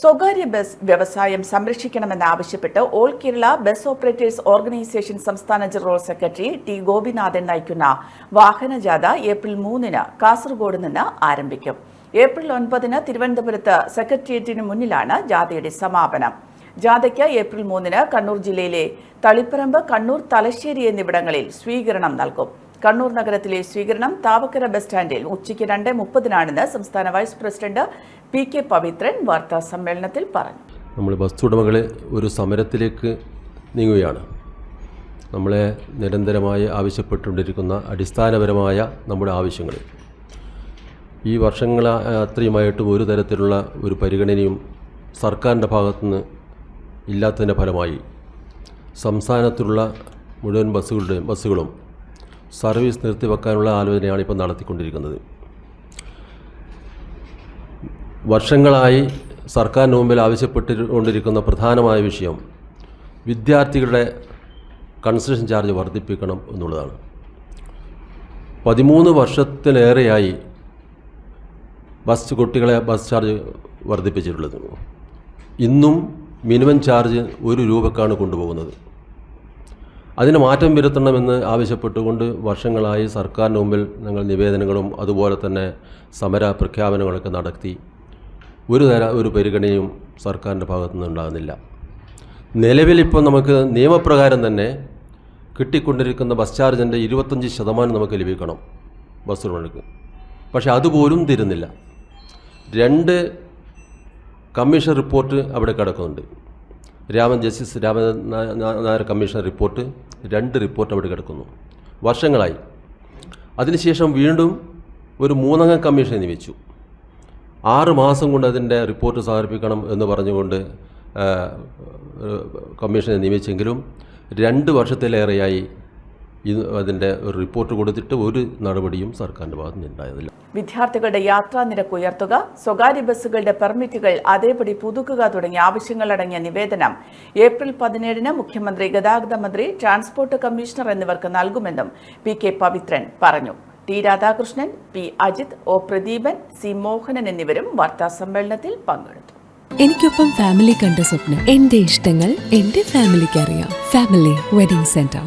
സ്വകാര്യ ബസ് വ്യവസായം സംരക്ഷിക്കണമെന്നാവശ്യപ്പെട്ട് all Kerala bus operators organisation സംസ്ഥാന ജനറൽ സെക്രട്ടറി ടി ഗോപിനാഥൻ നയിക്കുന്ന വാഹനജാഥ ഏപ്രിൽ മൂന്നിന് കാസർഗോഡ് നിന്ന് ആരംഭിക്കും. ഏപ്രിൽ ഒൻപതിന് തിരുവനന്തപുരത്ത് സെക്രട്ടേറിയറ്റിന് മുന്നിലാണ് ജാഥയുടെ സമാപനം. ജാഥയ്ക്ക് ഏപ്രിൽ മൂന്നിന് കണ്ണൂർ ജില്ലയിലെ തളിപ്പറമ്പ് കണ്ണൂർ തലശ്ശേരി എന്നിവിടങ്ങളിൽ സ്വീകരണം നൽകും. കണ്ണൂർ നഗരത്തിലെ സ്വീകരണം താവക്കര ബസ് സ്റ്റാൻഡിൽ ഉച്ചയ്ക്ക് രണ്ട് മുപ്പതിനാണെന്ന് സംസ്ഥാന vice president P K Pavithran വാർത്താ സമ്മേളനത്തിൽ പറഞ്ഞു. നമ്മൾ ബസ് ഉടമകളെ ഒരു സമരത്തിലേക്ക് നീങ്ങുകയാണ്. നമ്മളെ നിരന്തരമായി ആവശ്യപ്പെട്ടുകൊണ്ടിരിക്കുന്ന അടിസ്ഥാനപരമായ നമ്മുടെ ആവശ്യങ്ങൾ. ഈ വർഷങ്ങൾ അത്രയുമായിട്ടും ഒരു തരത്തിലുള്ള ഒരു പരിഗണനയും സർക്കാരിന്റെ ഭാഗത്തുനിന്ന് ഇല്ലാത്തതിന്റെ ഫലമായി സംസ്ഥാനത്തുള്ള മുഴുവൻ ബസ്സുകളുടെയും ബസ്സുകളും സർവീസ് നിർത്തിവെക്കാനുള്ള ആലോചനയാണ് ഇപ്പോൾ നടത്തിക്കൊണ്ടിരിക്കുന്നത്. വർഷങ്ങളായി സർക്കാരിന് മുമ്പിൽ ആവശ്യപ്പെട്ടുകൊണ്ടിരിക്കുന്ന പ്രധാനമായ വിഷയം വിദ്യാർത്ഥികളുടെ കൺസെഷൻ ചാർജ് വർദ്ധിപ്പിക്കണം എന്നുള്ളതാണ്. പതിമൂന്ന് വർഷത്തിലേറെയായി ബസ് കുട്ടികളെ ബസ് ചാർജ് വർദ്ധിപ്പിച്ചിട്ടുള്ളത്. ഇന്നും മിനിമം ചാർജ് ഒരു രൂപക്കാണ് കൊണ്ടുപോകുന്നത്. അതിന് മാറ്റം വരുത്തണമെന്ന് ആവശ്യപ്പെട്ടുകൊണ്ട് വർഷങ്ങളായി സർക്കാരിന് മുമ്പിൽ ഞങ്ങൾ നിവേദനങ്ങളും അതുപോലെ തന്നെ സമര പ്രഖ്യാപനങ്ങളൊക്കെ നടത്തി. ഒരു തര ഒരു പരിഗണനയും സർക്കാരിന്റെ ഭാഗത്തുനിന്ന് ഉണ്ടാകുന്നില്ല. നിലവിലിപ്പോൾ നമുക്ക് നിയമപ്രകാരം തന്നെ കിട്ടിക്കൊണ്ടിരിക്കുന്ന ബസ് ചാർജിന്റെ ഇരുപത്തഞ്ച് ശതമാനം നമുക്ക് ലഭിക്കണം ബസ് ഉടമകൾക്ക് പക്ഷേ അതുപോലും തരുന്നില്ല. രണ്ട് കമ്മീഷൻ റിപ്പോർട്ട് അവിടെ കിടക്കുന്നുണ്ട്. രാമൻ ജസ്റ്റിസ് നാ- നായർ കമ്മീഷൻ റിപ്പോർട്ട് രണ്ട് റിപ്പോർട്ട് അവിടെ കിടക്കുന്നു. വർഷങ്ങളായി. അതിനുശേഷം വീണ്ടും ഒരു മൂന്നംഗ കമ്മീഷൻ നിയമിച്ചു ആറ് മാസം കൊണ്ട് അതിന്റെ റിപ്പോർട്ട് സമർപ്പിക്കണം എന്ന് പറഞ്ഞുകൊണ്ട് കമ്മീഷനെ നിയമിച്ചെങ്കിലും രണ്ട് വർഷത്തിലേറെയായി ഇത് അതിന്റെ ഒരു റിപ്പോർട്ട് കൊടുത്തിട്ട് ഒരു നടപടിയും സർക്കാരിന്റെ ഭാഗത്ത് നിന്നുണ്ടായതില്ല വിദ്യാർത്ഥികളുടെ യാത്രാ നിരക്ക് ഉയർത്തുക സ്വകാര്യ ബസ്സുകളുടെ പെർമിറ്റുകൾ അതേപടി പുതുക്കുക തുടങ്ങിയ ആവശ്യങ്ങളടങ്ങിയ നിവേദനം ഏപ്രിൽ പതിനേഴിന് മുഖ്യമന്ത്രി ഗതാഗത മന്ത്രി ട്രാൻസ്പോർട്ട് കമ്മീഷണർ എന്നിവർക്ക് നൽകുമെന്നും പി കെ പവിത്രൻ പറഞ്ഞു. T Radhakrishnan P Ajith O Pradeepan C Mohanan എന്നിവരും വാർത്താസമ്മേളനത്തിൽ പങ്കെടുത്തു. എനിക്കൊപ്പം ഫാമിലി കണ്ട സ്വപ്നം എന്റെ ഇഷ്ടങ്ങൾ എന്റെ ഫാമിലിക്ക് അറിയാം. Family wedding centre